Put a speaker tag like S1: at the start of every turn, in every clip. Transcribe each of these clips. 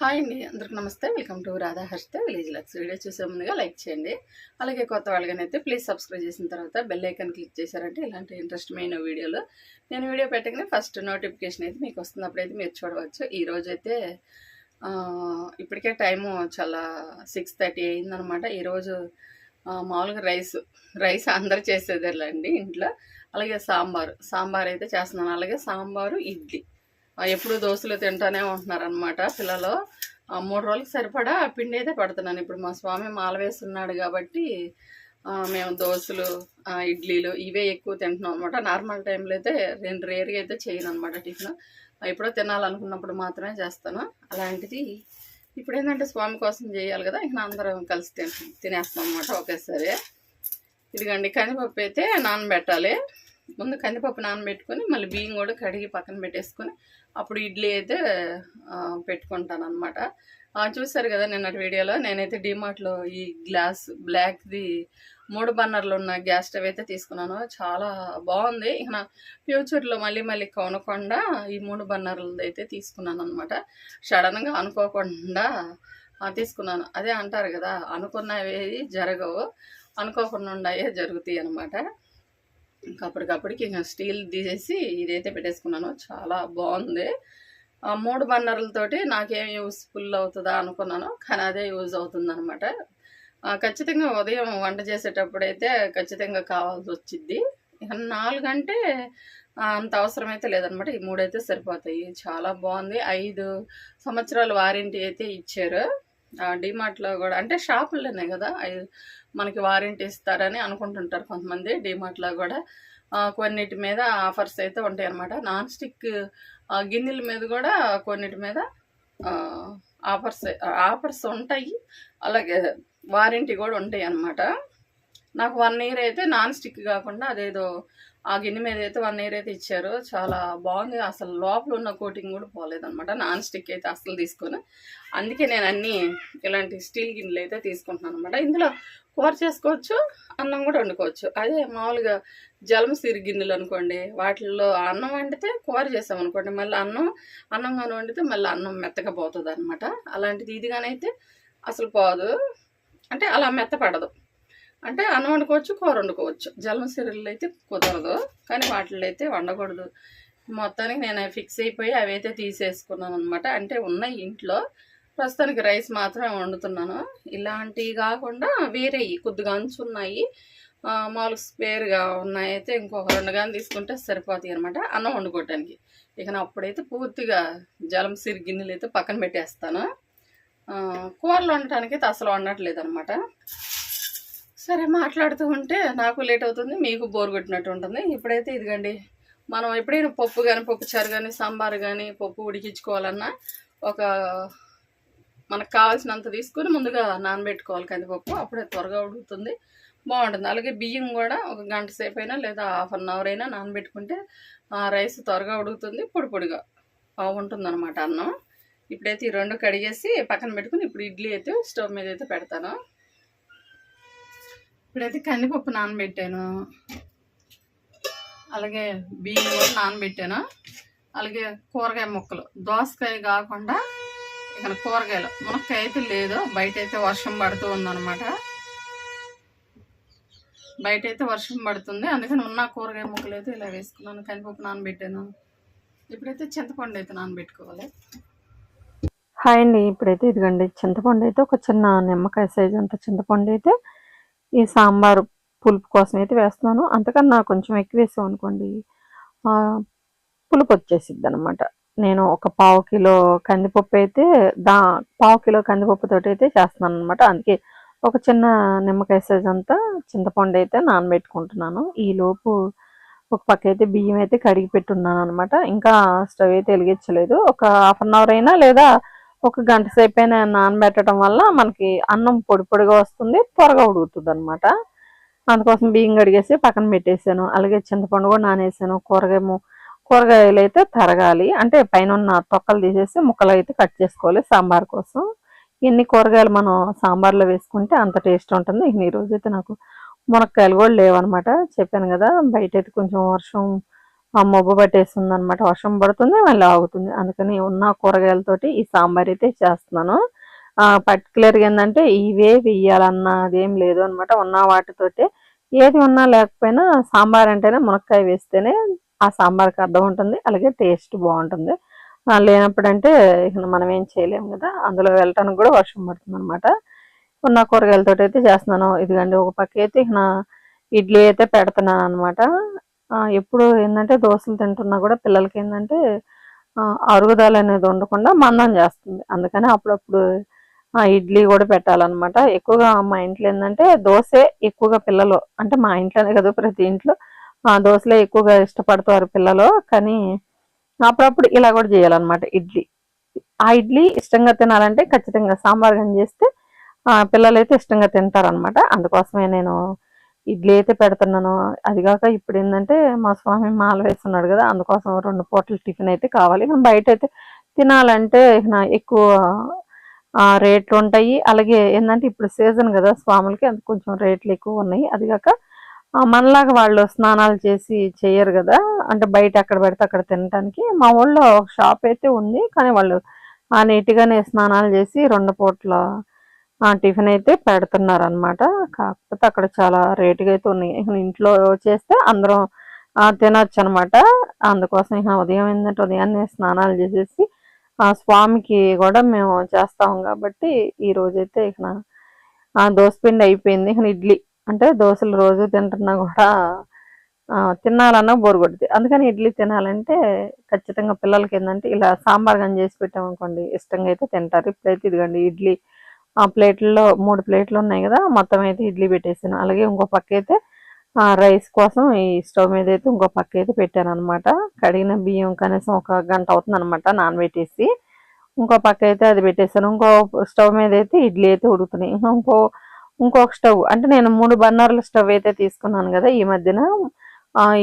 S1: Hi అండి అందరికి నమస్తే. Welcome to Radha Harshita village Lux video చూసే ముందుగా లైక్ చేయండి. అలాగే కొత్త వాళ్ళగానైతే ప్లీజ్ సబ్స్క్రైబ్ చేసిన తర్వాత బెల్ ఐకాన్ క్లిక్ చేశారంటే ఇలాంటి ఇంట్రెస్ట్మైన వీడియోలు నేను వీడియో పెట్టగానే ఫస్ట్ నోటిఫికేషన్ అయితే మీకు వస్తున్నప్పుడు అయితే మీరు చూడవచ్చు. ఈ అయితే ఇప్పటికే టైము చాలా సిక్స్ థర్టీ అయిందనమాట ఈరోజు మామూలుగా రైస్ రైస్ అందరు చేసేదేలండి ఇంట్లో. అలాగే సాంబారు సాంబార్ అయితే చేస్తున్నాను. అలాగే సాంబారు ఇడ్లీ. ఎప్పుడు దోశలు తింటానే ఉంటున్నారనమాట పిల్లలు. మూడు రోజులకి సరిపడా పిండి అయితే పెడుతున్నాను. ఇప్పుడు మా స్వామి మాల వేస్తున్నాడు కాబట్టి మేము దోశలు ఇడ్లీలు ఇవే ఎక్కువ తింటున్నాం అనమాట నార్మల్ టైంలో అయితే రెండు రేరుగా అయితే చేయను అనమాట టిఫిన్. ఎప్పుడో తినాలనుకున్నప్పుడు మాత్రమే చేస్తాను. అలాంటిది ఇప్పుడు ఏంటంటే స్వామి కోసం చేయాలి కదా ఇంకా అందరం కలిసి తిన తినేస్తాం అనమాట ఒకేసారి. ఇదిగండి కందిపప్పు అయితే నానబెట్టాలి. ముందు కందిపప్పు నానబెట్టుకొని మళ్ళీ బియ్యం కూడా కడిగి పక్కన పెట్టేసుకొని అప్పుడు ఇడ్లీ అయితే పెట్టుకుంటాను అనమాట చూసారు కదా నిన్నటి వీడియోలో నేనైతే డిమార్ట్లో ఈ గ్లాస్ బ్లాక్ది మూడు బన్నర్లు ఉన్న గ్యాస్ స్టవ్ అయితే తీసుకున్నాను. చాలా బాగుంది. ఇక నా ఫ్యూచర్లో మళ్ళీ మళ్ళీ కొనకుండా ఈ మూడు బన్నర్లది అయితే తీసుకున్నాను అనమాట సడన్గా అనుకోకుండా తీసుకున్నాను. అదే అంటారు కదా అనుకున్నవి జరగవు అనుకోకుండా ఉన్నాయే జరుగుతాయి అనమాట అప్పటికప్పటికి ఇంకా స్టీల్ తీసేసి ఇదైతే పెట్టేసుకున్నాను. చాలా బాగుంది. ఆ మూడు బన్నర్లతోటి నాకేం యూస్ఫుల్ అవుతుందా అనుకున్నాను కానీ అదే యూజ్ అవుతుంది అనమాట ఖచ్చితంగా ఉదయం వంట చేసేటప్పుడైతే ఖచ్చితంగా కావాల్సి వచ్చింది ఇక నాలుగంటే అంత అవసరం అయితే లేదనమాట ఈ మూడైతే సరిపోతాయి. చాలా బాగుంది. ఐదు సంవత్సరాల వారంటీ అయితే ఇచ్చారు. డిమార్ట్లో కూడా అంటే షాపుల్లోనే కదా మనకి వారంటీ ఇస్తారని అనుకుంటుంటారు కొంతమంది డిమార్ట్లో కూడా. కొన్నిటి మీద ఆఫర్స్ అయితే ఉంటాయి అన్నమాట. నాన్ స్టిక్ గిన్నెల మీద కూడా కొన్నిటి మీద ఆఫర్స్ ఆఫర్స్ ఉంటాయి. అలాగే వారంటీ కూడా ఉంటాయి అన్నమాట. నాకు వన్ ఇయర్ అయితే నాన్ స్టిక్ కాకుండా అదేదో ఆ గిన్నె మీద అయితే వన్ ఇయర్ అయితే ఇచ్చారు. చాలా బాగుంది. అసలు లోపల ఉన్న కోటింగ్ కూడా పోలేదనమాట నాన్ స్టిక్ అయితే అసలు తీసుకొని. అందుకే నేను అన్ని ఇలాంటి స్టీల్ గిన్నెలు అయితే తీసుకుంటున్నాను అనమాట ఇందులో కూర చేసుకోవచ్చు అన్నం కూడా వండుకోవచ్చు. అదే మామూలుగా జలమసీరి గిన్నెలు అనుకోండి వాటిల్లో అన్నం వండితే కూర చేసామనుకోండి మళ్ళీ అన్నం అన్నం కానీ వండితే మళ్ళీ అన్నం మెత్తగా పోతుంది అనమాట అలాంటిది ఇదిగానైతే అసలు పోదు. అంటే అలా మెత్తపడదు. అంటే అన్నం వండుకోవచ్చు కూర వండుకోవచ్చు. జలం జలమసీరలు అయితే కుదరదు. కానీ వాటిల్లో అయితే వండకూడదు. మొత్తానికి నేను ఫిక్స్ అయిపోయి అవి అయితే తీసేసుకున్నాను అనమాట అంటే ఉన్నాయి ఇంట్లో. ప్రస్తుతానికి రైస్ మాత్రమే వండుతున్నాను. ఇలాంటివి కాకుండా వేరేవి కొద్దిగా అంచు ఉన్నాయి. ఆ, మామూలు స్పేర్గా ఉన్నాయి అయితే ఇంకొక రెండు కానీ తీసుకుంటే సరిపోతాయి అనమాట అన్నం వండుకోవటానికి. ఇక నా అప్పుడైతే పూర్తిగా జలం సిరి గిన్నెలు అయితే పక్కన పెట్టేస్తాను. కూరలు వండటానికి అయితే అసలు వండట్లేదు అనమాట సరే మాట్లాడుతూ ఉంటే నాకు లేట్ అవుతుంది మీకు బోర్ కొట్టినట్టు ఉంటుంది. ఇప్పుడైతే ఇదిగండి మనం ఎప్పుడైనా పప్పు కానీ పప్పు చారు కానీ సాంబార్ కానీ పప్పు ఉడికించుకోవాలన్నా ఒక మనకు కావాల్సినంత తీసుకొని ముందుగా నానబెట్టుకోవాలి కందిపప్పు. అప్పుడే త్వరగా ఉడుకుతుంది బాగుంటుంది. అలాగే బియ్యం కూడా ఒక గంట సేపు అయినా లేదా హాఫ్ అన్ అవర్ అయినా నానబెట్టుకుంటే ఆ రైస్ త్వరగా ఉడుకుతుంది పొడి పొడిగా బాగుంటుంది అనమాట అన్నం. ఇప్పుడైతే ఈ రెండు కడిగేసి పక్కన పెట్టుకుని ఇప్పుడు ఇడ్లీ అయితే స్టవ్ మీద అయితే పెడతాను. ఇప్పుడైతే కందిపప్పు నానబెట్టాను. అలాగే బియ్యం కూడా నానబెట్టాను. అలాగే కూరగాయ ముక్కలు. దోసకాయ కాకుండా ఇక్కడ కూరగాయలు. మునక్కాయ అయితే లేదు. బయట అయితే వర్షం పడుతూ ఉందన్నమాట. బయట అయితే వర్షం పడుతుంది. అందుకని ఉన్న కూరగాయ ముక్కలు అయితే ఇలా వేసుకున్నాను. కందిపప్పు నానబెట్టాను. ఇప్పుడైతే చింతపండు అయితే నానబెట్టుకోవాలి.
S2: హాయ్ అండి. ఇప్పుడైతే ఇదిగండి. చింతపండు అయితే ఒక చిన్న నిమ్మకాయ సైజ్ అంత చింతపండు అయితే ఈ సాంబారు పులుపు కోసం అయితే వేస్తున్నాను. అంతకన్నా కొంచెం ఎక్కువ వేసాం అనుకోండి పులుపు వచ్చేసిద్ది అనమాట నేను ఒక పావు కిలో కందిపప్పు అయితే దా పావు కిలో కందిపప్పుతోటి అయితే చేస్తున్నాను అనమాట అందుకే ఒక చిన్న నిమ్మకాయ సైజ్ అంతా చింతపండు అయితే నానబెట్టుకుంటున్నాను. ఈలోపు ఒక పక్క అయితే బియ్యం అయితే కడిగి పెట్టున్నాను అనమాట ఇంకా స్టవ్ అయితే వెలిగించలేదు. ఒక హాఫ్ అన్ అవర్ అయినా లేదా ఒక గంట సేపు అయినా నానబెట్టడం వల్ల మనకి అన్నం పొడి పొడిగా వస్తుంది త్వరగా ఉడుగుతుంది అనమాట అందుకోసం బియ్యం కడిగేసి పక్కన పెట్టేసాను. అలాగే చింతపండు కూడా నానేసాను. కూరగాయము కూరగాయలు అయితే తరగాలి. అంటే పైన ఉన్న తొక్కలు తీసేసి ముక్కలు అయితే కట్ చేసుకోవాలి సాంబార్ కోసం. ఎన్ని కూరగాయలు మనం సాంబార్లో వేసుకుంటే అంత టేస్ట్ ఉంటుంది ఈ అయితే నాకు మునక్కాయలు కూడా లేవన్నమాట. చెప్పాను కదా బయట అయితే కొంచెం వర్షం ఆ మబ్బు పట్టేస్తుంది అనమాట వర్షం పడుతుంది మళ్ళీ ఆగుతుంది. అందుకని ఉన్న కూరగాయలతోటి ఈ సాంబార్ అయితే చేస్తున్నాను. పర్టికులర్గా ఏంటంటే ఇవే వెయ్యాలన్నది ఏం లేదు అనమాట ఉన్న వాటితోటి ఏది ఉన్నా లేకపోయినా సాంబార్ అంటేనే మునక్కాయ వేస్తేనే ఆ సాంబార్కి అర్థం ఉంటుంది అలాగే టేస్ట్ బాగుంటుంది. లేనప్పుడంటే ఇక మనం ఏం చేయలేము కదా. అందులో వెళ్ళటానికి కూడా వర్షం పడుతుంది అనమాట ఉన్న కూరగాయలతో అయితే చేస్తున్నాను. ఇదిగండి ఒక పక్క అయితే ఇక నా ఇడ్లీ అయితే పెడుతున్నాను అనమాట ఎప్పుడు ఏంటంటే దోశలు తింటున్నా కూడా పిల్లలకి ఏంటంటే అరుగుదల అనేది ఉండకుండా మందం చేస్తుంది. అందుకని అప్పుడప్పుడు ఇడ్లీ కూడా పెట్టాలన్నమాట. ఎక్కువగా మా ఇంట్లో ఏంటంటే దోశే ఎక్కువగా పిల్లలు అంటే మా ఇంట్లోనే కదా ప్రతి ఇంట్లో ఆ దోశలే ఎక్కువగా ఇష్టపడతారు పిల్లలు. కానీ అప్పుడప్పుడు ఇలా కూడా చేయాలన్నమాట ఇడ్లీ. ఆ ఇడ్లీ ఇష్టంగా తినాలంటే ఖచ్చితంగా సాంబార్ కానీ చేస్తే పిల్లలైతే పిల్లలు అయితే ఇష్టంగా తింటారనమాట అందుకోసమే నేను ఇడ్లీ అయితే పెడుతున్నాను. అది కాక ఇప్పుడు ఏంటంటే మా స్వామి మాల వేస్తున్నాడు కదా అందుకోసం రెండు పూటలు టిఫిన్ అయితే కావాలి. కానీ బయట అయితే తినాలంటే ఎక్కువ రేట్లు ఉంటాయి. అలాగే ఏంటంటే ఇప్పుడు సీజన్ కదా స్వాములకి అది కొంచెం రేట్లు ఎక్కువ ఉన్నాయి. అది కాక మనలాగా వాళ్ళు స్నానాలు చేసి చేయరు కదా. అంటే బయట ఎక్కడ పెడితే అక్కడ తినడానికి మా ఊళ్ళో ఒక షాప్ అయితే ఉంది. కానీ వాళ్ళు నీట్గానే స్నానాలు చేసి రెండు పూట్ల టిఫిన్ అయితే పెడుతున్నారు అనమాట కాకపోతే అక్కడ చాలా రేటుగా అయితే ఉన్నాయి. ఇక ఇంట్లో చేస్తే అందరం ఆ, తినొచ్చు అనమాట అందుకోసం ఇక ఉదయం ఏంటంటే ఉదయాన్నే స్నానాలు చేసేసి ఆ స్వామికి కూడా మేము చేస్తాం కాబట్టి ఈ రోజైతే ఇక ఆ దోసపిండి అయిపోయింది. ఇక ఇడ్లీ. అంటే దోశలు రోజు తింటున్నా కూడా తినాలన్నా బోరు కొడుతుంది అందుకని ఇడ్లీ తినాలంటే ఖచ్చితంగా పిల్లలకి ఏంటంటే ఇలా సాంబార్ కానీ చేసి పెట్టామనుకోండి ఇష్టంగా అయితే తింటారు. ఇప్పుడైతే ఇదిగోండి ఇడ్లీ ఆ ప్లేట్లలో మూడు ప్లేట్లు ఉన్నాయి కదా మొత్తం అయితే ఇడ్లీ పెట్టేసాను. అలాగే ఇంకో పక్క అయితే రైస్ కోసం ఈ స్టవ్ మీద అయితే ఇంకో పక్క అయితే పెట్టాను అనమాట కడిగిన బియ్యం కనీసం ఒక గంట అవుతుంది అనమాట నానబెట్టేసి. ఇంకో పక్క అయితే అది పెట్టేసాను. ఇంకో స్టవ్ మీద అయితే ఇడ్లీ అయితే ఉడుకుతున్నాయి. ఇంకా ఇంకో ఇంకొక స్టవ్ అంటే నేను మూడు బర్నర్ల స్టవ్ అయితే తీసుకున్నాను కదా ఈ మధ్యన.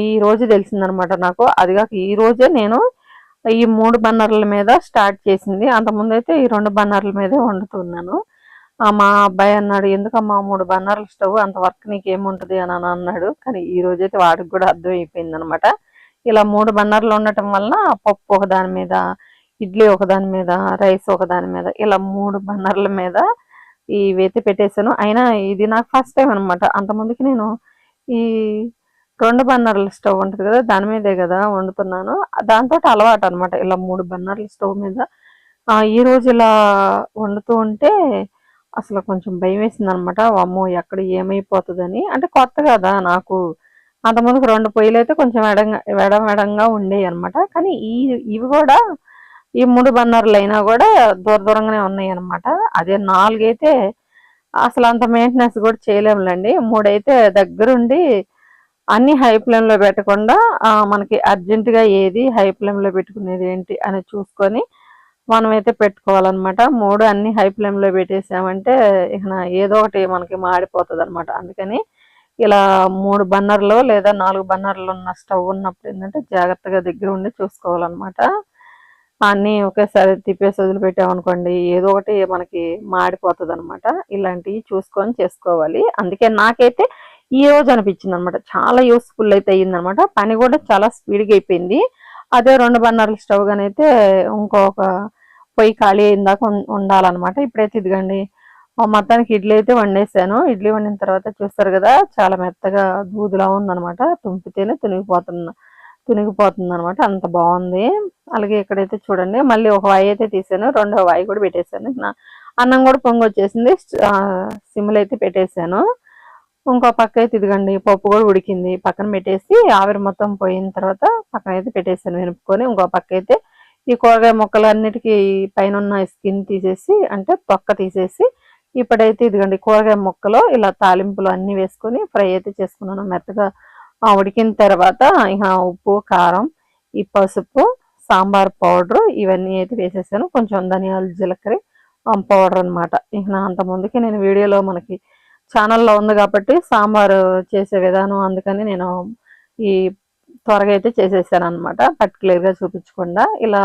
S2: ఈ రోజు తెలిసిందనమాట నాకు. అది కాక ఈ రోజే నేను ఈ మూడు బన్నర్ల మీద స్టార్ట్ చేసింది. అంతకుముందు అయితే ఈ రెండు బన్నర్ల మీదే వండుతున్నాను మా అబ్బాయి అన్నాడు ఎందుకమ్మా మూడు బన్నర్ల స్టవ్ అంత వర్క్ నీకేముంటుంది? అని అని అన్నాడు. కానీ ఈ రోజైతే వాడికి కూడా అర్థం అయిపోయింది అనమాట ఇలా మూడు బన్నర్లు ఉండటం వలన పప్పు ఒక దాని మీద ఇడ్లీ ఒక దాని మీద రైస్ ఒక దాని మీద ఇలా మూడు బన్నర్ల మీద ఇవైతే పెట్టేశాను. అయినా ఇది నాకు ఫస్ట్ టైం అనమాట. అంతమందికి నేను ఈ రెండు బన్నర్ల స్టవ్ ఉంటుంది కదా దాని మీదే కదా వండుతున్నాను. దాంతో అలవాటు అనమాట. ఇలా మూడు బన్నర్ల స్టవ్ మీద ఈ రోజు ఇలా వండుతూ ఉంటే అసలు కొంచెం భయం వేసింది అనమాట అమ్మో ఎక్కడ ఏమైపోతుందని. అంటే కొత్త కదా నాకు. అంతకుముందుకు రెండు పొయ్యిలు అయితే కొంచెం ఎడంగా వెడం వెడంగా ఉండేవి అనమాట కానీ ఈ ఇవి కూడా ఈ మూడు బన్నర్లు అయినా కూడా దూర దూరంగానే ఉన్నాయి అనమాట అదే నాలుగైతే అసలు అంత మెయింటెనెన్స్ కూడా చేయలేములండి. మూడైతే దగ్గరుండి అన్ని హై ఫ్లేమ్లో పెట్టకుండా మనకి అర్జెంటుగా ఏది హై ఫ్లేమ్లో పెట్టుకునేది ఏంటి అని చూసుకొని మనమైతే పెట్టుకోవాలన్నమాట. మూడు అన్ని హై ఫ్లేమ్లో పెట్టేసామంటే ఇక ఏదో ఒకటి మనకి మాడిపోతుంది అనమాట అందుకని ఇలా మూడు బన్నర్లు లేదా నాలుగు బన్నర్లు ఉన్న స్టవ్ ఉన్నప్పుడు ఏంటంటే జాగ్రత్తగా దగ్గర ఉండి చూసుకోవాలన్నమాట. అన్నీ ఒకేసారి తిప్పేసి వదిలిపెట్టామనుకోండి ఏదో ఒకటి మనకి మాడిపోతుంది అనమాట ఇలాంటివి చూసుకొని చేసుకోవాలి. అందుకే నాకైతే ఈ రోజు అనిపించింది అనమాట చాలా యూస్ఫుల్ అయితే అయ్యిందనమాట పని కూడా చాలా స్పీడ్గా అయిపోయింది. అదే రెండు బన్నర్ల స్టవ్ గాని అయితే ఇంకొక పొయ్యి ఖాళీ అయిన దాకా ఉండాలన్నమాట. ఇప్పుడైతే ఇదిగండి ఆ మొత్తానికి ఇడ్లీ అయితే వండేసాను. ఇడ్లీ వండిన తర్వాత చూస్తారు కదా చాలా మెత్తగా దూదులా ఉందన్నమాట. తుంపితేనే తునిగిపోతున్న తునిగిపోతుంది అనమాట అంత బాగుంది. అలాగే ఇక్కడైతే చూడండి మళ్ళీ ఒక వాయి అయితే తీసాను. రెండో వాయి కూడా పెట్టేశాను. నా అన్నం కూడా పొంగి వచ్చేసింది సిమ్లు అయితే పెట్టేశాను. ఇంకో పక్క అయితే ఇదిగండి పప్పు కూడా ఉడికింది. పక్కన పెట్టేసి ఆవిరి మొత్తం పోయిన తర్వాత పక్కన అయితే పెట్టేశాను. వెనుపుకొని ఇంకో పక్క అయితే ఈ కూరగాయ ముక్కలన్నిటికీ పైన ఉన్న స్కిన్ తీసేసి అంటే తొక్క తీసేసి ఇప్పుడైతే ఇదిగండి కూరగాయ ముక్కలు ఇలా తాలింపులు అన్నీ వేసుకొని ఫ్రై అయితే చేసుకున్నాను. మెత్తగా ఉడికిన తర్వాత ఇక ఉప్పు కారం ఈ పసుపు సాంబార్ పౌడర్ ఇవన్నీ అయితే వేసేసాను. కొంచెం ధనియాలు జీలకర్ర పౌడర్ అన్నమాట. ఇక నా అంత ముందుకి నేను వీడియోలో మనకి ఛానల్లో ఉంది కాబట్టి సాంబారు చేసే విధానం అందుకని నేను ఈ త్వరగా అయితే చేసేసాను అనమాట పర్టికులర్గా చూపించకుండా ఇలా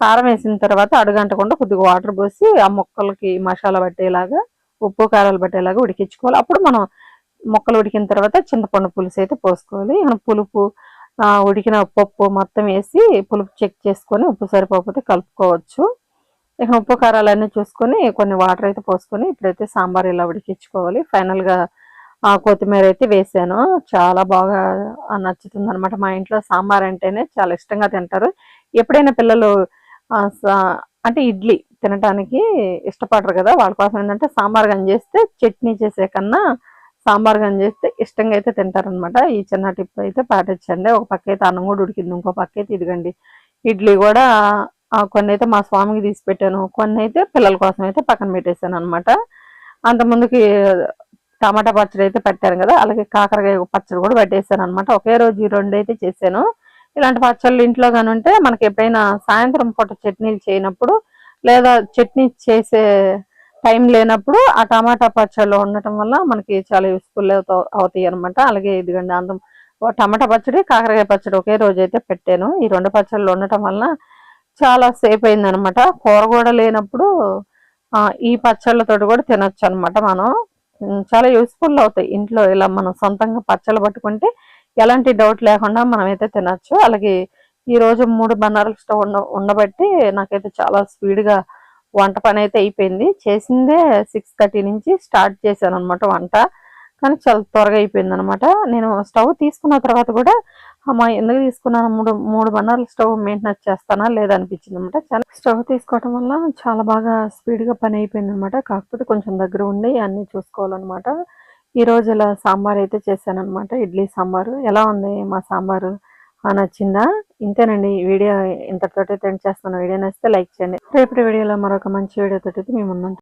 S2: కారం వేసిన తర్వాత అడుగంటకుండా కొద్దిగా వాటర్ పోసి ఆ మొక్కలకి మసాలా పట్టేలాగా ఉప్పు కారాలు పట్టేలాగా ఉడికించుకోవాలి. అప్పుడు మనం మొక్కలు ఉడికిన తర్వాత చింతపండు పులుసు అయితే పోసుకోవాలి. పులుపు ఉడికిన పప్పు మొత్తం వేసి పులుపు చెక్ చేసుకొని ఉప్పు సరిపోకపోతే కలుపుకోవచ్చు. ఇక ఉప్పు కారాలన్నీ చూసుకొని కొన్ని వాటర్ అయితే పోసుకొని ఇప్పుడైతే సాంబార్ ఇలా ఉడికించుకోవాలి. ఫైనల్గా ఆ కొత్తిమీర అయితే వేసాను. చాలా బాగా నచ్చుతుంది అనమాట మా ఇంట్లో సాంబార్ అంటేనే చాలా ఇష్టంగా తింటారు. ఎప్పుడైనా పిల్లలు సా- అంటే ఇడ్లీ తినడానికి ఇష్టపడరు కదా. వాళ్ళ కోసం ఏంటంటే సాంబార్ గని చేస్తే చట్నీ చేసే కన్నా సాంబార్ గని చేస్తే ఇష్టంగా అయితే తింటారనమాట ఈ చిన్న టిప్ అయితే పాటించండి. ఒక పక్క అయితే అన్నం కూడా ఉడికింది. ఇంకో పక్క అయితే ఇదిగండి. ఇడ్లీ కూడా కొన్ని అయితే మా స్వామికి తీసి పెట్టాను. కొన్ని అయితే పిల్లల కోసం అయితే పక్కన పెట్టేశాను అనమాట అంత ముందుకి టమాటా పచ్చడి అయితే పెట్టాను కదా అలాగే కాకరకాయ పచ్చడి కూడా పెట్టేశాను అనమాట ఒకే రోజు ఈ రెండు అయితే చేశాను. ఇలాంటి పచ్చళ్ళు ఇంట్లో కానీ ఉంటే మనకి ఎప్పుడైనా సాయంత్రం పూట చట్నీలు చేయనప్పుడు లేదా చట్నీ చేసే టైం లేనప్పుడు ఆ టమాటా పచ్చళ్ళు ఉండటం వల్ల మనకి చాలా యూస్ఫుల్ అవుతాయి అనమాట అలాగే ఇదిగండి అందం టమాటా పచ్చడి కాకరకాయ పచ్చడి ఒకే రోజు అయితే పెట్టాను. ఈ రెండు పచ్చళ్ళు ఉండటం వల్ల చాలా సేఫ్ అయింది అనమాట కూర కూడా లేనప్పుడు ఈ పచ్చళ్ళతోటి కూడా తినొచ్చు అనమాట మనం. చాలా యూస్ఫుల్ అవుతాయి. ఇంట్లో ఇలా మనం సొంతంగా పచ్చలు పట్టుకుంటే ఎలాంటి డౌట్ లేకుండా మనమైతే తినచ్చు. తినొచ్చు అలాగే ఈరోజు మూడు బన్నారల స్టవ్ ఉండ ఉండబట్టి నాకైతే చాలా స్పీడ్గా వంట పని అయితే అయిపోయింది. చేసిందే సిక్స్ థర్టీ నుంచి స్టార్ట్ చేశాను అనమాట వంట. కానీ చాలా త్వరగా అయిపోయింది అనమాట నేను స్టవ్ తీసుకున్న తర్వాత కూడా అమ్మా ఎందుకు తీసుకున్నాను? మూడు మూడు బన్నార్ల స్టవ్ మెయింటెనెన్స్ చేస్తానా? లేదా అనిపించింది అనమాట చాలా స్టవ్ తీసుకోవటం వల్ల చాలా బాగా స్పీడ్గా పని అయిపోయింది అనమాట కాకపోతే కొంచెం దగ్గర ఉండి అన్ని చూసుకోవాలన్నమాట. ఈ ఇలా సాంబార్ అయితే చేశానమాట అనమాట ఇడ్లీ సాంబారు. ఎలా ఉంది మా సాంబారు? ఆ, నచ్చిందా? ఇంతేనండి. ఈ వీడియో ఇంతటితో ఎండ్ చేస్తాను వీడియో నచ్చితే లైక్ చేయండి. రేపటి వీడియోలో మరొక మంచి వీడియో మేము ఉన్నాం.